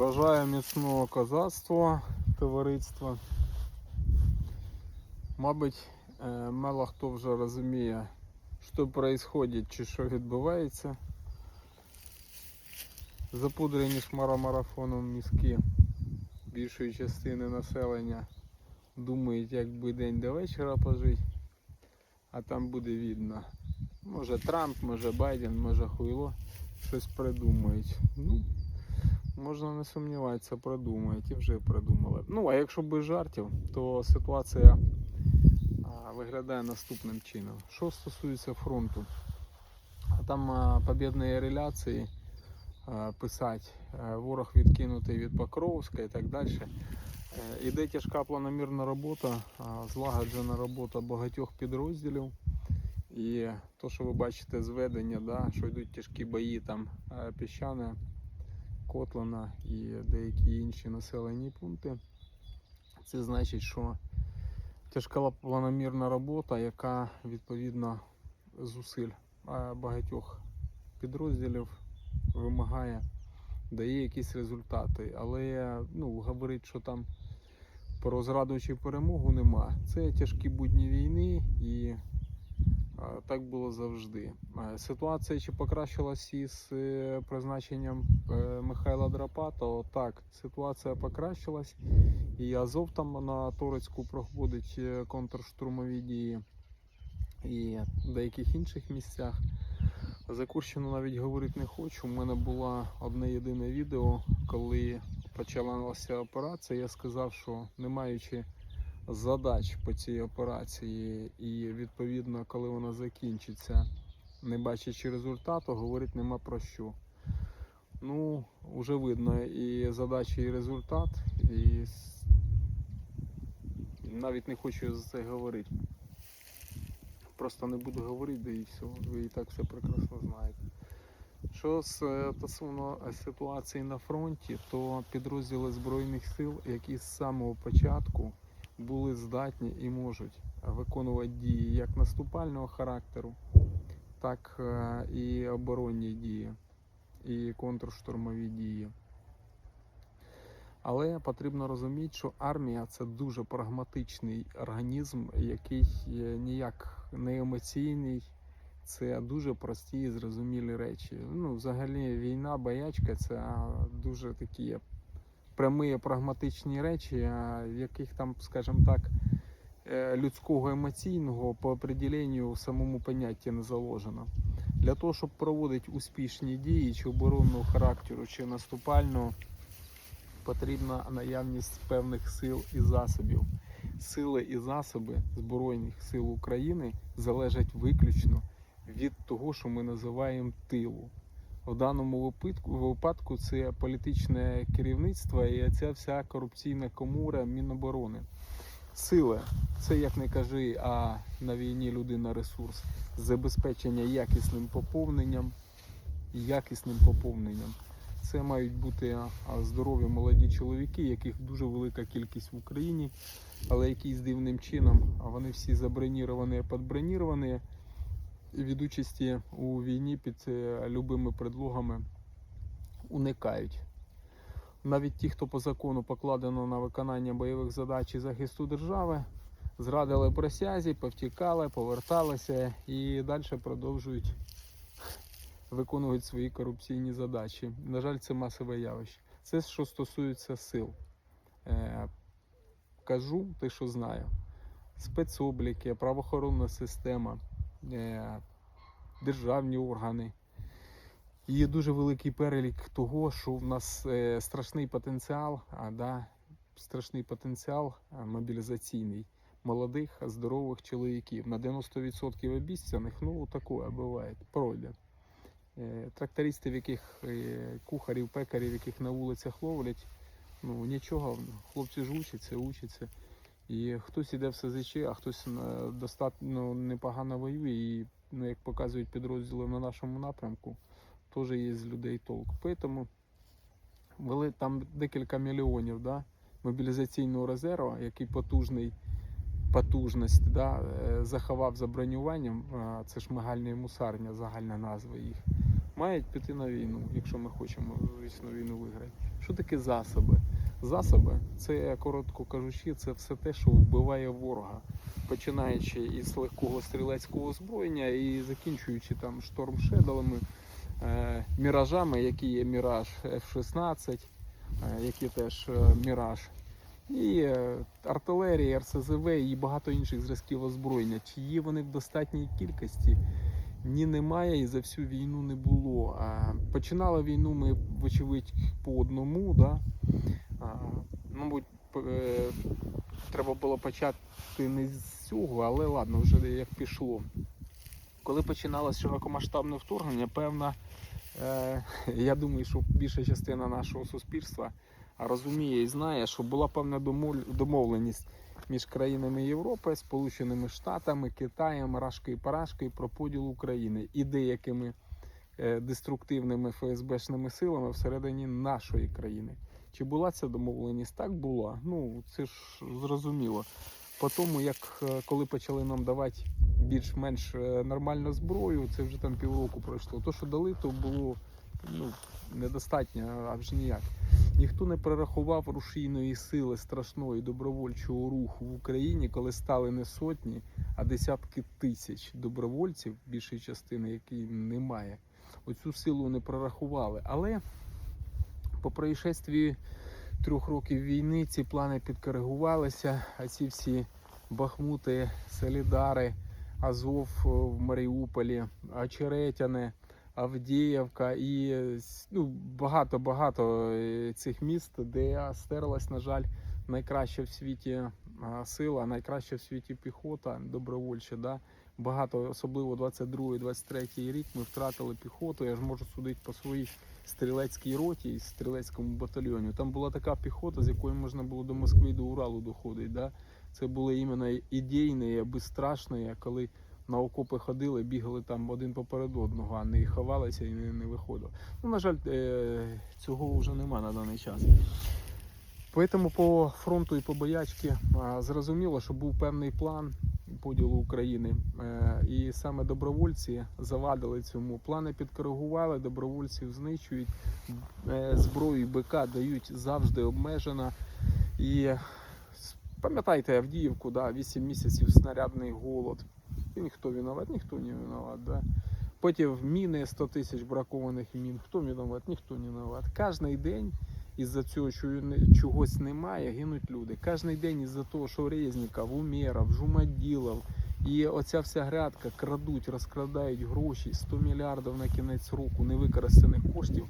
Бажаю міцного козацтва, товариства. Мабуть, е, мало хто вже розуміє, що відбувається чи що відбувається. Запудрені шмаромарафоном мізки більшої частини населення думають, як би день до вечора пожити, а там буде видно. Може Трамп, може Байден, може Хуйло щось придумають. Ну, Можна не сумніватися, продумають і вже придумали. Ну, а якщо без жартів, то ситуація виглядає наступним чином. Що стосується фронту, там а, побідні реляції а, писать, ворог відкинутий від Покровська і так далі. Е, Іде тяжка планомірна робота, злагоджена робота багатьох підрозділів. І то, що ви бачите зведення, да, що йдуть тяжкі бої там е, піщане. Котлана і деякі інші населені пункти. Це значить, що тяжка планомірна робота, яка відповідно зусиль багатьох підрозділів вимагає, дає якісь результати. Але ну, говорить, що там про зраду чи перемогу нема. Це тяжкі будні війни і Так було завжди. Ситуація чи покращилась із е, призначенням е, Михайла Драпата? Так, ситуація покращилась. І Азов там на Торецьку проходить е, контрштурмові дії і в деяких інших місцях. За Курщину навіть говорити не хочу. У мене було одне єдине відео, коли почалася операція. Я сказав, що не маючи задач по цій операції, і відповідно, коли вона закінчиться, не бачачи результату, говорити нема про що. Ну, вже видно і задача, і результат, і навіть не хочу за це говорити. Просто не буду говорити, і все. Ви і так все прекрасно знаєте. Що стосовно ситуації на фронті, то підрозділи Збройних сил, які з самого початку були здатні і можуть виконувати дії як наступального характеру, так е, і оборонні дії, і контрштурмові дії. Але потрібно розуміти, що армія це дуже прагматичний організм, який ніяк не емоційний. Це дуже прості і зрозумілі речі. Ну, взагалі, війна, боячка це дуже такі прямі прагматичні речі, яких там, скажімо так, е, людського емоційного по определенню в самому понятті не заложено. Для того, щоб проводити успішні дії, чи оборонного характеру, чи наступального, потрібна наявність певних сил і засобів. Сили і засоби Збройних сил України залежать виключно від того, що ми називаємо тилу. В даному випадку, випадку це політичне керівництво і ця вся корупційна комура Міноборони. Сили це як не кажи, а на війні людина ресурс. Забезпечення якісним поповненням, якісним поповненням. Це мають бути здорові молоді чоловіки, яких дуже велика кількість в Україні, але якісь дивним чином вони всі заброніровані, підброніровані від участі у війні під е, любими предлогами уникають. Навіть ті, хто по закону покладено на виконання бойових задач і захисту держави, зрадили присязі, повтікали, поверталися і далі продовжують виконувати свої корупційні задачі. На жаль, це масове явище. Це що стосується сил. Е, кажу те, що знаю. Спецобліки, правоохоронна система, е, державні органи. Є дуже великий перелік того, що в нас е, страшний потенціал, а, да, страшний потенціал мобілізаційний молодих, здорових чоловіків. На 90% обіцяних, ну таке буває, пройде. Е, Трактористів, яких е, кухарів, пекарів, яких на вулицях ловлять, ну нічого, хлопці ж учаться, учаться. І хтось іде в СЗЧ, а хтось достатньо непогано воює. І, ну, як показують підрозділи на нашому напрямку, теж є з людей толк. Тому вели там декілька мільйонів да, мобілізаційного резерву, який потужний, потужність да, е, заховав за бронюванням. Це шмигальна і мусарня, загальна назва їх. мають піти на війну, якщо ми хочемо звісно війну виграти. Що таке засоби? Засоби це коротко кажучи, це все те, що вбиває ворога, починаючи із легкого стрілецького озброєння і закінчуючи там штормшедовими, е, міражами, які є міраж F-16, е, які теж е, міраж. І е, артилерія, РСЗВ і багато інших зразків озброєння. Чи є вони в достатній кількості? Ні, немає і за всю війну не було. Починали війну ми, вочевидь, по одному. Да? Мабуть, е, треба було почати не з цього, але ладно, вже як пішло. Коли починалось широкомасштабне вторгнення, певна, е, я думаю, що більша частина нашого суспільства розуміє і знає, що була певна домовленість між країнами Європи, Сполученими Штатами, Китаєм, Рашкою і Парашкою про поділ України і деякими е, деструктивними ФСБшними силами всередині нашої країни. Чи була ця домовленість? Так була. Ну це ж зрозуміло. По тому, як е, коли почали нам давати більш-менш е, нормальну зброю, це вже там півроку пройшло. То, що дали, то було ну, недостатньо, а вже ніяк. Ніхто не перерахував рушійної сили страшної добровольчого руху в Україні, коли стали не сотні, а десятки тисяч добровольців, більшої частини, якої немає. Оцю силу не прорахували. Але по происшествії трьох років війни ці плани підкоригувалися, а ці всі Бахмути, Солідари, Азов е, в Маріуполі, Очеретяне, Авдіївка і ну, багато-багато цих міст, де стерлась, на жаль, найкраща в світі сила, найкраща в світі піхота добровольча. Да? Багато, особливо 22-23 рік, ми втратили піхоту. Я ж можу судити по своїй стрілецькій роті і стрілецькому батальйоні. Там була така піхота, з якою можна було до Москви до Уралу доходити. Да? Це були іменно ідейні, безстрашні, коли на окопи ходили, бігали там один поперед одного, а не ховалися і не, виходили. Ну, на жаль, е, цього вже нема на даний час. Тому по фронту і по боячки зрозуміло, що був певний план поділу України. Е, І саме добровольці завадили цьому. Плани підкоригували, добровольців знищують, е, зброю БК дають завжди обмежено. І пам'ятайте Авдіївку, да, 8 місяців снарядний голод. І ніхто виноват, ніхто не виноват. Да. Потім міни 100 тисяч бракованих мін. Хто виноват, ніхто не виноват. Кожний день із-за цього, чогось немає, гинуть люди. Кожний день із-за того, що Резніков, Умєров, Жумаділов і оця вся грядка крадуть, розкрадають гроші, 100 мільярдів на кінець року невикористаних коштів.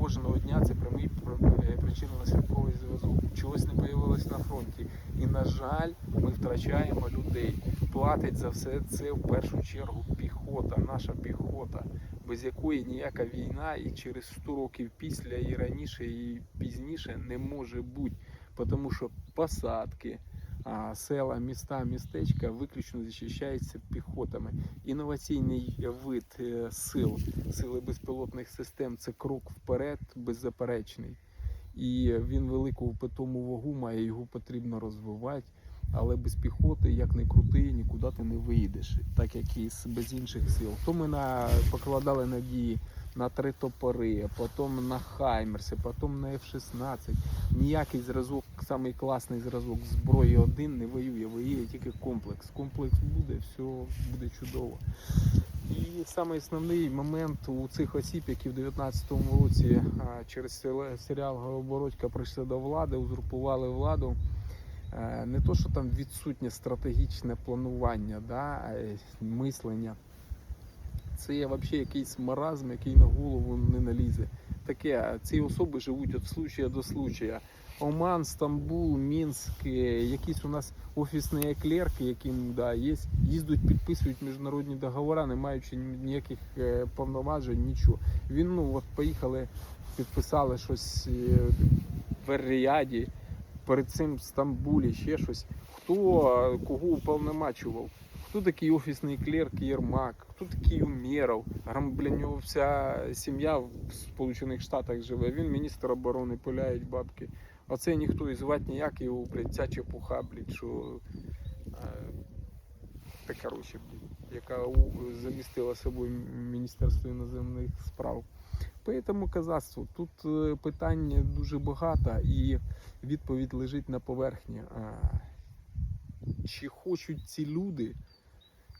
Кожного дня це прямий е, причинно-наслідковий зв'язок. Чогось не появилось на фронті. І, на жаль, ми втрачаємо людей. Платить за все це в першу чергу піхота, наша піхота, без якої ніяка війна і через 100 років після, і раніше, і пізніше не може бути. Тому що посадки, села, міста, містечка виключно захищаються піхотами. Інноваційний вид е, сил, сили безпілотних систем це крок вперед, беззаперечний. І він велику питому вагу має, його потрібно розвивати. Але без піхоти, як не крути, нікуди ти не вийдеш, так як і без інших сил. То ми на, покладали надії на три топори, потім на Хаймерси, потім на F-16. Ніякий зразок, самий класний зразок зброї один не воює, воює тільки комплекс. Комплекс буде, все буде чудово. І самий основний момент у цих осіб, які в 19-му році через серіал Голобородька прийшли до влади, узурпували владу. Е, Не то, що там відсутнє стратегічне планування, да, е, мислення. Це є взагалі якийсь маразм, який на голову не налізе. Таке, ці особи живуть від случая до случая. Оман, Стамбул, Мінськ, е, якісь у нас офісні клерки, яким да, є, їздять, підписують міжнародні договори, не маючи ніяких повноважень, нічого. Він ну от поїхали, підписали щось в Ер-Ріаді, перед цим в Стамбулі, ще щось. Хто кого уповномачував? Хто такий офісний клерк Єрмак? Хто такий Умєров? Бля, нього вся сім'я в Сполучених Штатах живе. Він міністр оборони, пиляють бабки. А це ніхто і звати ніяк його, блядь, ця чепуха, блядь, що. шахти, коротше, яка замістила собою Міністерство іноземних справ. Поэтому казацтво, тут е, питань дуже багато і відповідь лежить на поверхні. Чи хочуть ці люди,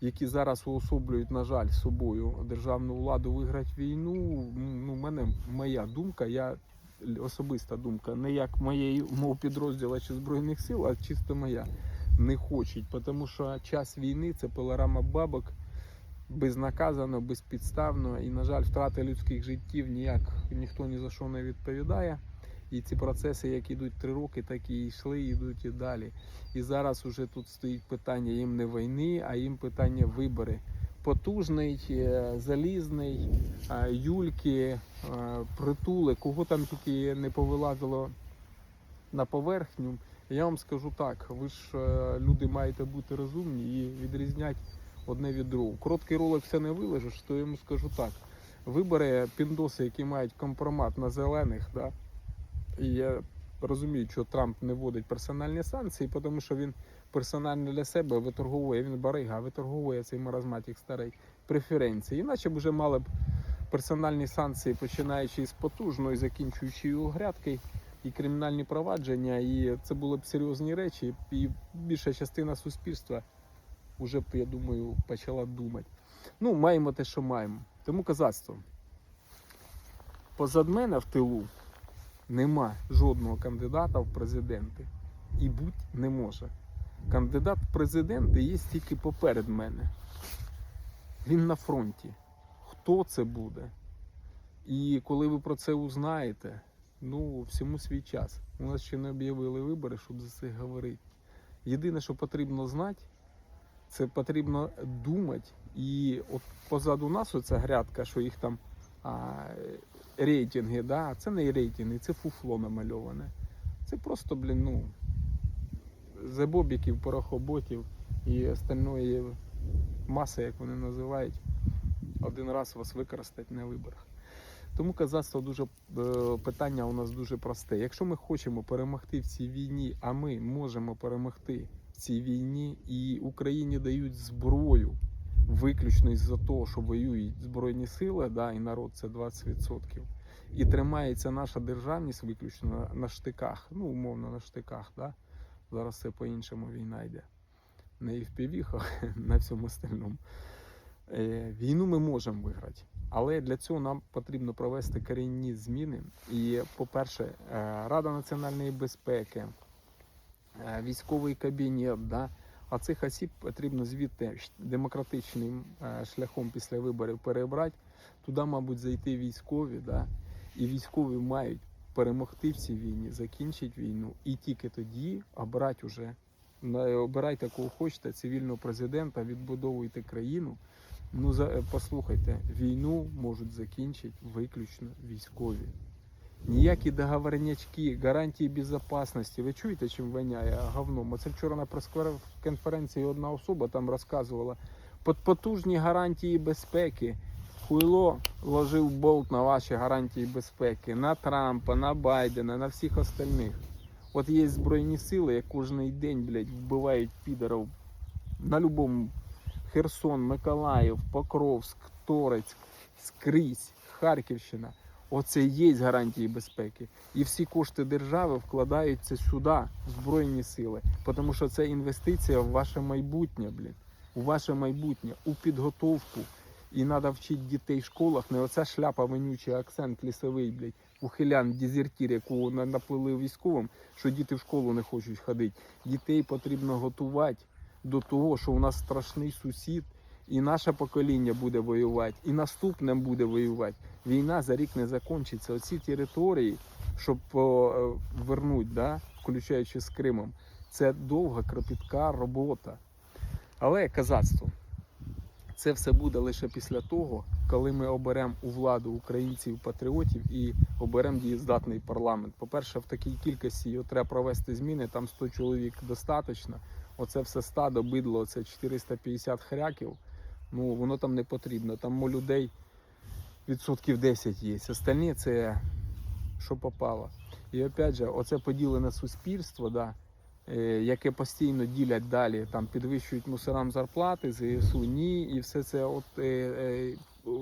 які зараз уособлюють, на жаль, собою державну владу виграти війну? Ну, мене моя думка, я особиста думка, не як моєї мого підрозділу чи Збройних сил, а чисто моя. Не хочуть, тому що час війни це пилорама бабок безнаказано, безпідставно. І, на жаль, втрати людських життів ніяк ніхто ні за що не відповідає. І ці процеси, як ідуть три роки, так і йшли, і йдуть і далі. І зараз уже тут стоїть питання їм не війни, а їм питання вибори. Потужний, е, залізний, е, юльки, е, притули, кого там тільки не повилазило на поверхню. Я вам скажу так: ви ж люди маєте бути розумні і відрізняти одне від другого. Короткий ролик все не вилежиш, то я йому скажу так. Вибори піндоси, які мають компромат на зелених, да, і я розумію, що Трамп не вводить персональні санкції, тому що він персонально для себе виторговує, він барига, виторговує цей маразматик старий преференції. Іначе б вже мали б персональні санкції, починаючи з потужної, закінчуючи його грядки, і кримінальні провадження, і це були б серйозні речі, і більша частина суспільства вже я думаю, почала думати. Ну, маємо те, що маємо. Тому казацтво. Позад мене в тилу нема жодного кандидата в президенти. І бути не може. Кандидат в президенти є тільки поперед мене. Він на фронті. Хто це буде? І коли ви про це узнаєте, ну, всьому свій час. У нас ще не об'явили вибори, щоб за це говорити. Єдине, що потрібно знати, це потрібно думати. І от позаду нас оця грядка, що їх там а, рейтинги, да? це не рейтинги, це фуфло намальоване. Це просто, блін, ну, забобіків, порохоботів і остальної маси, як вони називають, один раз вас використати на виборах. Тому казацтво дуже е, питання у нас дуже просте. Якщо ми хочемо перемогти в цій війні, а ми можемо перемогти цій війні, і Україні дають зброю виключно із-за того, що воюють збройні сили, да, і народ це 20%. І тримається наша державність виключно на, на штиках, ну умовно на штиках. Да? Зараз все по-іншому війна йде. Не і в півіхах, на всьому остальному. Е, Війну ми можемо виграти. Але для цього нам потрібно провести корінні зміни. І, по-перше, е, Рада національної безпеки, е, військовий кабінет, да, а цих осіб потрібно звідти демократичним е, шляхом після виборів перебрати. Туди, мабуть, зайти військові, да, і військові мають перемогти в цій війні, закінчити війну, і тільки тоді обрати уже. Обирайте кого хочете, цивільного президента, відбудовуйте країну. Ну, послухайте, війну можуть закінчити виключно військові. Ніякі договорнячки, гарантії безпечності. Ви чуєте, чим воняє говном? Оце вчора на прес-конференції одна особа там розказувала. Под потужні гарантії безпеки. Хуйло ложив болт на ваші гарантії безпеки, на Трампа, на Байдена, на всіх остальних. От є збройні сили, як кожен день, блядь, вбивають підарів на любому Херсон, Миколаїв, Покровськ, Торецьк, скрізь, Харківщина. Оце і є гарантії безпеки. І всі кошти держави вкладаються сюди, в Збройні сили. Тому що це інвестиція в ваше майбутнє, блін. У ваше майбутнє, у підготовку. І треба вчити дітей в школах. Не оця шляпа вонючий акцент лісовий, блядь, ухилян, дезертір, якого на- наплили військовим, що діти в школу не хочуть ходити. Дітей потрібно готувати до того, що у нас страшний сусід, і наше покоління буде воювати, і наступне буде воювати. Війна за рік не закінчиться. Оці території, щоб повернути, да, включаючи з Кримом, це довга, кропітка робота. Але казацтво, це все буде лише після того, коли ми оберемо у владу українців, патріотів і оберемо дієздатний парламент. По-перше, в такій кількості його треба провести зміни, там 100 чоловік достатньо. Оце все стадо, бидло, це 450 хряків. Ну, воно там не потрібно. Там у людей відсотків 10 є. Остальні це що попало. І опять же, оце поділене суспільство, да, е, яке постійно ділять далі, там підвищують мусорам зарплати, ЗСУ ні, і все це от е, е,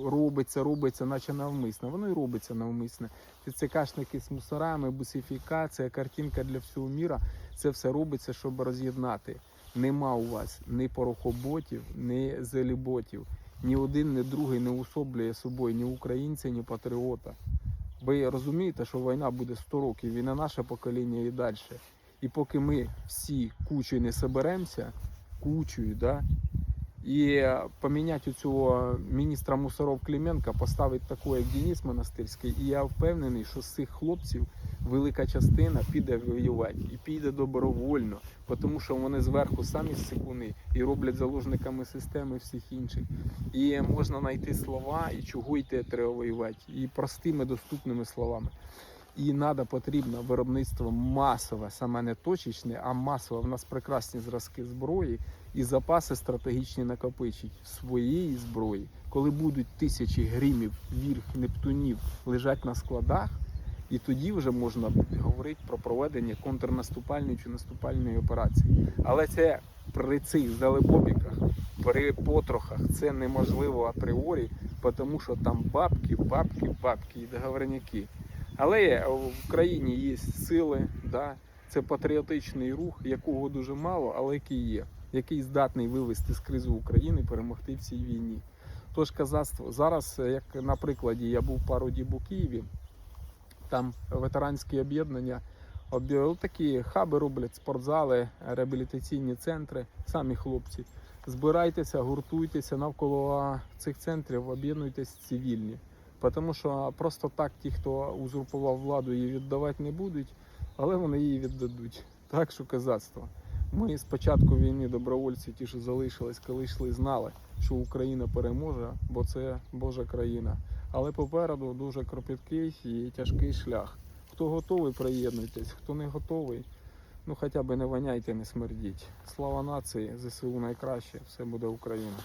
робиться, робиться, наче навмисно. Воно і робиться навмисно. ТЦКшники з мусорами, бусифікація, картинка для всього міра. Це все робиться, щоб роз'єднати. Нема у вас ні порохоботів, ні зеліботів. Ні один, ні другий не усоблює собою ні українця, ні патріота. Ви розумієте, що війна буде 100 років, і на наше покоління і далі. І поки ми всі кучою не соберемося, кучою, да, і е, поміняти цього міністра мусоров Клименка, поставити такого, як Денис Монастирський, і я впевнений, що з цих хлопців велика частина піде воювати і піде добровольно, тому що вони зверху самі сикуни і роблять заложниками системи всіх інших. І можна знайти слова, і чого йти треба воювати, і простими доступними словами. І треба потрібно виробництво масове, саме не точечне, а масове. В нас прекрасні зразки зброї і запаси стратегічні накопичить своєї зброї. Коли будуть тисячі гримів, вірх, нептунів лежать на складах, і тоді вже можна говорити про проведення контрнаступальної чи наступальної операції. Але це при цих залебобіках, при потрохах це неможливо апріорі, тому що там бабки, бабки, бабки і договорняки. Але в країні є сили, да, це патріотичний рух, якого дуже мало, але який є, який здатний вивести з кризи України, перемогти в цій війні. Тож казацтво зараз, як на прикладі, я був пару діб у Києві, там ветеранські об'єднання, об'я- такі хаби роблять, спортзали, реабілітаційні центри, самі хлопці. Збирайтеся, гуртуйтеся навколо цих центрів, об'єднуйтесь цивільні. Тому що просто так ті, хто узурпував владу, її віддавати не будуть, але вони її віддадуть. Так що казацтво. Ми з початку війни добровольці, ті, що залишились, коли йшли, знали, що Україна переможе, бо це Божа країна. Але попереду дуже кропіткий і тяжкий шлях. Хто готовий, приєднуйтесь, хто не готовий, ну хоча б не воняйте, не смердіть. Слава нації, ЗСУ найкраще, все буде Україна.